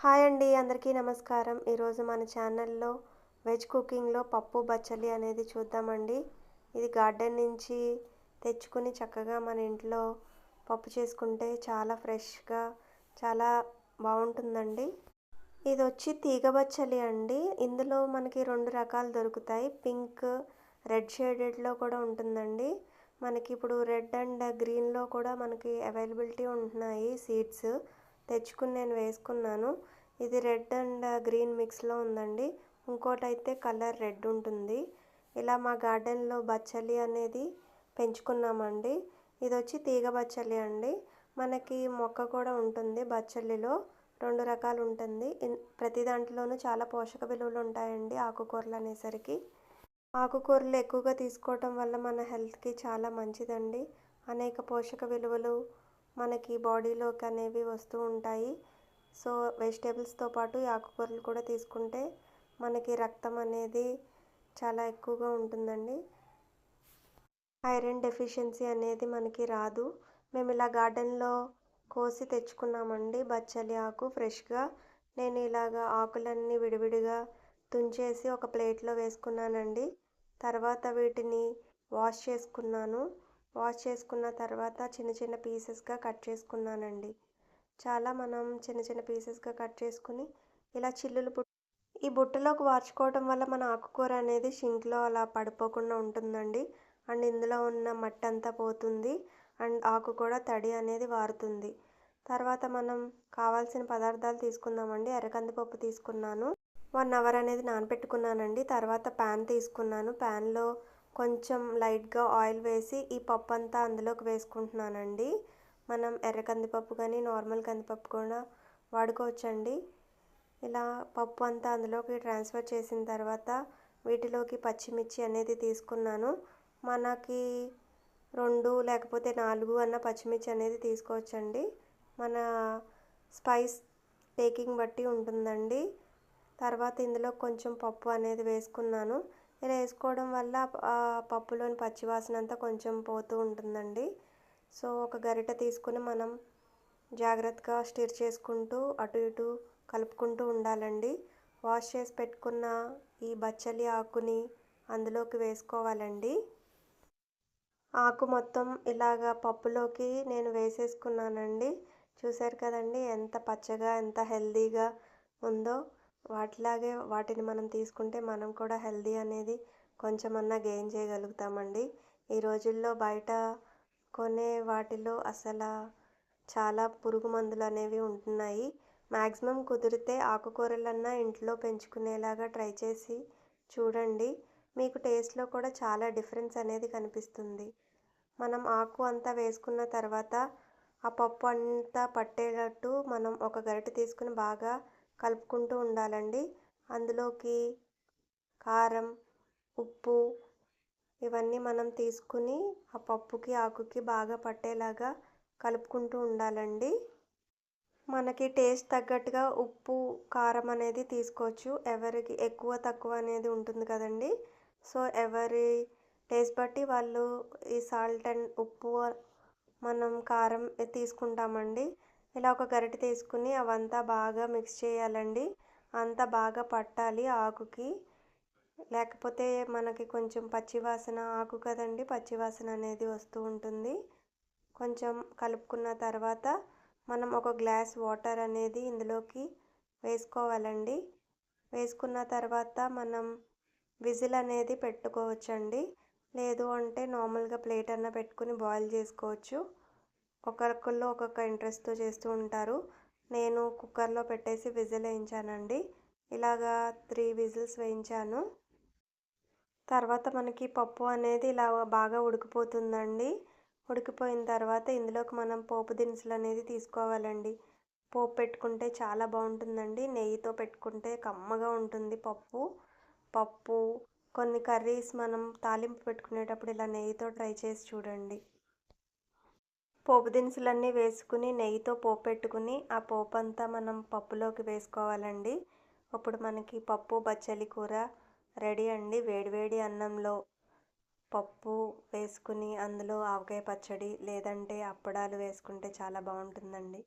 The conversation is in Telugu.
హాయ్ అండి అందరికీ నమస్కారం. ఈరోజు మన ఛానల్లో వెజ్ కుకింగ్లో పప్పు బచ్చలి అనేది చూద్దామండి. ఇది గార్డెన్ నుంచి తెచ్చుకుని చక్కగా మన ఇంట్లో పప్పు చేసుకుంటే చాలా ఫ్రెష్గా చాలా బాగుంటుందండి. ఇది వచ్చి తీగ బచ్చలి అండి. ఇందులో మనకి రెండు రకాలు దొరుకుతాయి. పింక్ రెడ్ షేడెడ్లో కూడా ఉంటుందండి. మనకి ఇప్పుడు రెడ్ అండ్ గ్రీన్లో కూడా మనకి అవైలబిలిటీ ఉంటున్నాయి సీడ్స్. తెచ్చుకుని నేను వేసుకున్నాను. ఇది రెడ్ అండ్ గ్రీన్ మిక్స్లో ఉందండి. ఇంకోటి అయితే కలర్ రెడ్ ఉంటుంది. ఇలా మా గార్డెన్లో బచ్చలి అనేది పెంచుకున్నామండి. ఇది వచ్చి తీగ బచ్చలి అండి. మనకి మొక్క కూడా ఉంటుంది బచ్చలిలో. రెండు రకాలు ఉంటుంది. ప్రతి దాంట్లోనూ చాలా పోషక విలువలు ఉంటాయండి ఆకుకూరలు అనేసరికి. ఆకుకూరలు ఎక్కువగా తీసుకోవటం వల్ల మన హెల్త్కి చాలా మంచిదండి. అనేక పోషక విలువలు మనకి బాడీలోకి అనేవి వస్తూ ఉంటాయి. సో వెజిటేబుల్స్తో పాటు ఈ ఆకుకూరలు కూడా తీసుకుంటే మనకి రక్తం అనేది చాలా ఎక్కువగా ఉంటుందండి. ఐరన్ డెఫిషియన్సీ అనేది మనకి రాదు. మేము ఇలా గార్డెన్లో కోసి తెచ్చుకున్నామండి బచ్చలి ఆకు ఫ్రెష్గా. నేను ఇలాగా ఆకులన్నీ విడివిడిగా తుంచేసి ఒక ప్లేట్లో వేసుకున్నానండి. తర్వాత వీటిని వాష్ చేసుకున్నాను. వాష్ చేసుకున్న తర్వాత చిన్న చిన్న పీసెస్గా కట్ చేసుకున్నానండి. చాలా మనం చిన్న చిన్న పీసెస్గా కట్ చేసుకుని ఇలా చిల్లులు బుట్ట ఈ బుట్టలోకి వార్చుకోవడం వల్ల మన ఆకుకూర అనేది షింక్లో అలా పడిపోకుండా ఉంటుందండి. అండ్ ఇందులో ఉన్న మట్టి అంతా పోతుంది. అండ్ ఆకు కూడా తడి అనేది వారుతుంది. తర్వాత మనం కావాల్సిన పదార్థాలు తీసుకుందామండి. ఎర్రకందిపప్పు తీసుకున్నాను. వన్ అవర్ అనేది నానపెట్టుకున్నానండి. తర్వాత ప్యాన్ తీసుకున్నాను. ప్యాన్లో కొంచెం లైట్గా ఆయిల్ వేసి ఈ పప్పు అంతా అందులోకి వేసుకుంటున్నానండి. మనం ఎర్ర కందిపప్పు కానీ నార్మల్ కందిపప్పు కూడా వాడుకోవచ్చండి. ఇలా పప్పు అంతా అందులోకి ట్రాన్స్ఫర్ చేసిన తర్వాత వీటిలోకి పచ్చిమిర్చి అనేది తీసుకున్నాను. మనకి రెండు లేకపోతే నాలుగు అన్న పచ్చిమిర్చి అనేది తీసుకోవచ్చండి. మన స్పైస్ టేకింగ్ బట్టి ఉంటుందండి. తర్వాత ఇందులో కొంచెం పప్పు అనేది వేసుకున్నాను. ఇలా వేసుకోవడం వల్ల పప్పులోని పచ్చివాసన అంతా కొంచెం పోతూ ఉంటుందండి. సో ఒక గరిట తీసుకుని మనం జాగ్రత్తగా స్టిర్ చేసుకుంటూ అటు ఇటు కలుపుకుంటూ ఉండాలండి. వాష్ చేసి పెట్టుకున్న ఈ బచ్చలి ఆకుని అందులోకి వేసుకోవాలండి. ఆకు మొత్తం ఇలాగా పప్పులోకి నేను వేసేసుకున్నానండి. చూసారు కదండి ఎంత పచ్చగా ఎంత హెల్దీగా ఉందో. వాటిలాగే వాటిని మనం తీసుకుంటే మనం కూడా హెల్దీ అనేది కొంచెమన్నా గెయిన్ చేయగలుగుతామండి. ఈ రోజుల్లో బయట కొనే వాటిలో అసలు చాలా పురుగు మందులు అనేవి ఉంటున్నాయి. మ్యాక్సిమం కుదిరితే ఆకుకూరలన్నా ఇంట్లో పెంచుకునేలాగా ట్రై చేసి చూడండి. మీకు టేస్ట్లో కూడా చాలా డిఫరెన్స్ అనేది కనిపిస్తుంది. మనం ఆకు అంతా వేసుకున్న తర్వాత ఆ పప్పు అంతా పట్టేటట్టు మనం ఒక గరిటె తీసుకుని బాగా కలుపుకుంటూ ఉండాలండి. అందులోకి కారం ఉప్పు ఇవన్నీ మనం తీసుకుని ఆ పప్పుకి ఆకుకి బాగా పట్టేలాగా కలుపుకుంటూ ఉండాలండి. మనకి టేస్ట్ తగ్గట్టుగా ఉప్పు కారం అనేది తీసుకోవచ్చు. ఎవరికి ఎక్కువ తక్కువ అనేది ఉంటుంది కదండి. సో ఎవరి టేస్ట్ బట్టి వాళ్ళు ఈ సాల్ట్ అండ్ ఉప్పు మనం కారం తీసుకుంటామండి. ఇలా ఒక గరిటె తీసుకుని అవంతా బాగా మిక్స్ చేయాలండి. అంతా బాగా పట్టాలి ఆకుకి. లేకపోతే మనకి కొంచెం పచ్చివాసన ఆకు కదండి పచ్చివాసన అనేది వస్తూ ఉంటుంది. కొంచెం కలుపుకున్న తర్వాత మనం ఒక గ్లాస్ వాటర్ అనేది ఇందులోకి వేసుకోవాలండి. వేసుకున్న తర్వాత మనం విజిల్ అనేది పెట్టుకోవచ్చండి. లేదు అంటే నార్మల్గా ప్లేట్ అన్న పెట్టుకుని బాయిల్ చేసుకోవచ్చు. ఒక్కొక్కళ్ళు ఒక్కొక్క ఇంట్రెస్ట్తో చేస్తూ ఉంటారు. నేను కుక్కర్లో పెట్టేసి విజిల్ వేయించానండి. ఇలాగా త్రీ విజిల్స్ వేయించాను. తర్వాత మనకి పప్పు అనేది ఇలా బాగా ఉడికిపోతుందండి. ఉడికిపోయిన తర్వాత ఇందులోకి మనం పోపు దినుసులు అనేది తీసుకోవాలండి. పోపు పెట్టుకుంటే చాలా బాగుంటుందండి. నెయ్యితో పెట్టుకుంటే కమ్మగా ఉంటుంది పప్పు. పప్పు కొన్ని కర్రీస్ మనం తాలింపు పెట్టుకునేటప్పుడు ఇలా నెయ్యితో ట్రై చేసి చూడండి. పోపు దినుసులన్నీ వేసుకుని నెయ్యితో పోపు పెట్టుకుని ఆ పోపు అంతా మనం పప్పులోకి వేసుకోవాలండి. అప్పుడు మనకి పప్పు బచ్చలి కూర రెడీ అండి. వేడివేడి అన్నంలో పప్పు వేసుకుని అందులో ఆవకాయ పచ్చడి లేదంటే అప్పడాలు వేసుకుంటే చాలా బాగుంటుందండి.